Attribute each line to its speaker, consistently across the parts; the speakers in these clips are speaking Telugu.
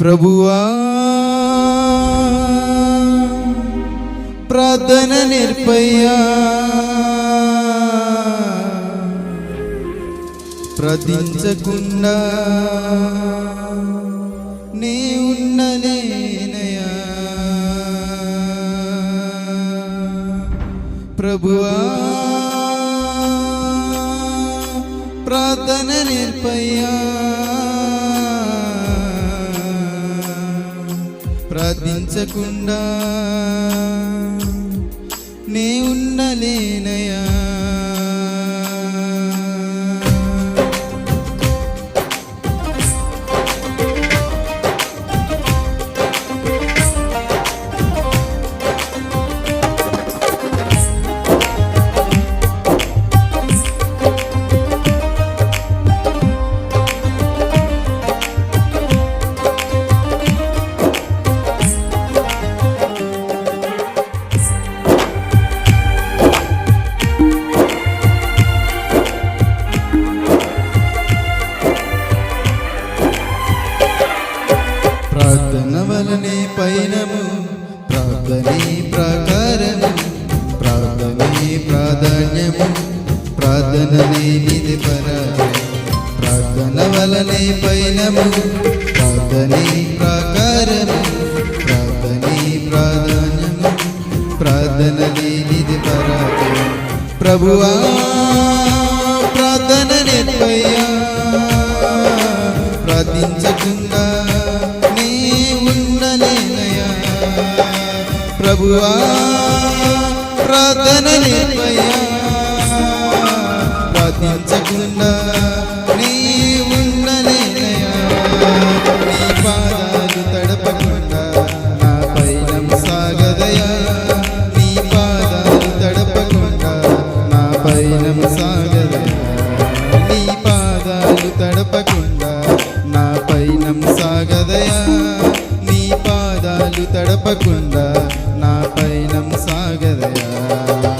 Speaker 1: ప్రభువా ప్రార్థన నిర్పయ్యా. ప్రదించకుండా నీ ఉన్నలేనయా ప్రభువా ప్రార్థన నిర్పయ్యా. ప్రార్థించకుండా. నే ఉండలేనయా ప్రార్థన వలనే పైనము ప్రార్థనే ప్రకారము ప్రార్థనే ప్రాధాన్యము ప్రార్థననే నిధి పరాజయం ప్రార్థన వలనే పైనము ప్రార్థనే ప్రకారము ప్రార్థనే ప్రాధాన్యము ప్రార్థననే నిధి పరాజయం ప్రభువా ఉండలేనయా ప్రభువా ప్రార్థన నిర్మయా తడపకుండా నా పైనం సాగదయా.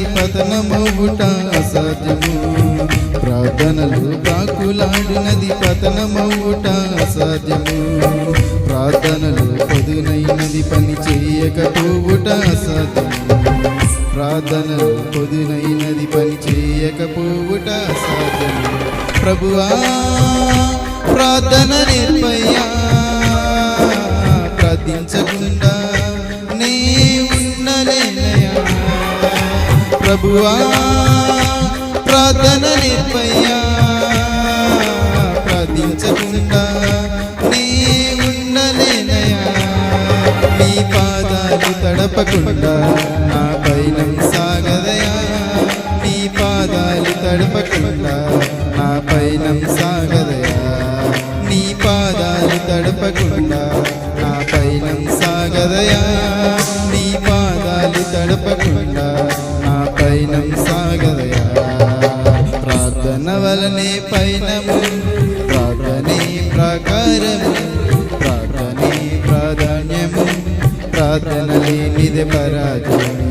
Speaker 1: పతనమౌట అసాధ్యము. ప్రార్థనలు ప్రాకులాడినది పతనమౌట అసాధ్యము. ప్రార్థనలు పొదునైనది పని చేయకపోవుట అసాధ్యము. ప్రార్థనలు పొదునైనది పని చేయకపోవుట అసాధ్యము. ప్రభువా ప్రార్థన నిర్మయ్యా ప్రార్థించకుండా నీ ఉండలేనయా ప్రభువా ప్రార్థన నిర్భయ్యా ప్రార్థించకుండా నీ ఉండలేనయా నీ పాదాలు తడపకుండా నా పైన సాగదయా నీ పాదాలు తడపకుండా నా పైన సాగదయా నీ పాదాలు తడపకుండా నా పైన సాగదయా. ప్రార్థన పైనము. ప్రార్థనే ప్రకారము. ప్రార్థనే ప్రాధాన్యము. ప్రార్థన లేనిది పరాజయం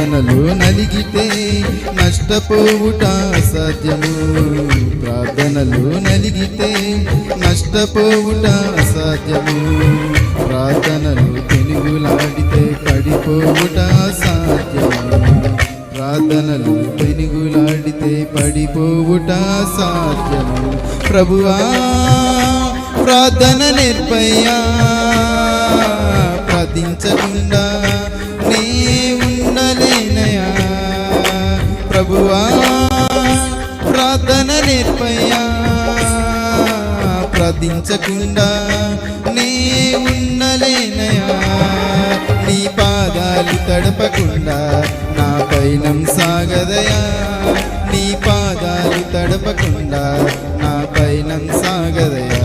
Speaker 1: ప్రార్థనలో నలిగితే నష్టపోవుట అసాధ్యము. ప్రార్థనలో నలిగితే నష్టపోవుట అసాధ్యము. ప్రార్థనలు పెనుగులాడితే పడిపోవుట అసాధ్యము. ప్రార్థనలు పెనుగులాడితే పడిపోవుట సాధ్యము ప్రభువా ప్రార్థన నిర్భయా ప్రార్థించకుండా ప్రభువా ప్రార్థన నేర్పయ్యా. ప్రార్థించకుండా నీ ఉన్నలేనయా నీ పాదాలు తడపకుండా నా పైనం సాగదయా నీ పాదాలు తడపకుండా నా పైనం సాగదయా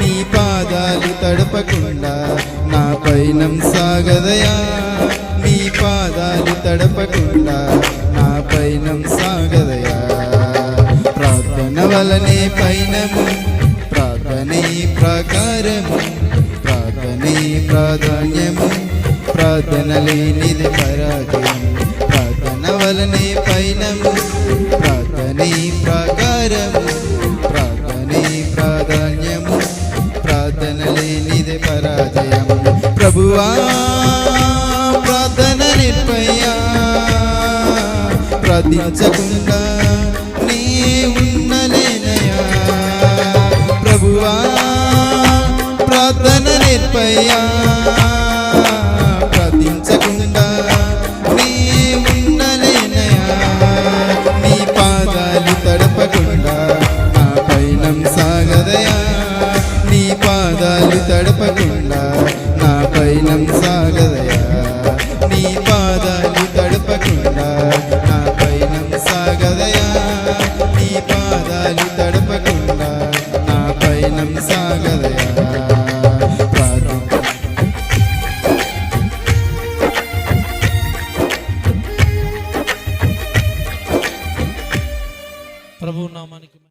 Speaker 1: నీ పాదాలు తడపకుండా నా పైనం సాగదయా నీ పాదాలు తడపకుండా వలనే పైనము ప్రార్థనే ప్రకారము ప్రార్థనే ప్రాధాన్యము ప్రార్థన లేనిది పరాజయం ప్రార్థన వలనే పైనము ప్రార్థనే ప్రకారము ప్రార్థనే ప్రాధాన్యము ప్రార్థన లేనిది పరాజయం ప్రభువా ప్రార్థన నిర్భయా ప్రార్థించకుండా తప్పకుండా నా పైనం సాగదయా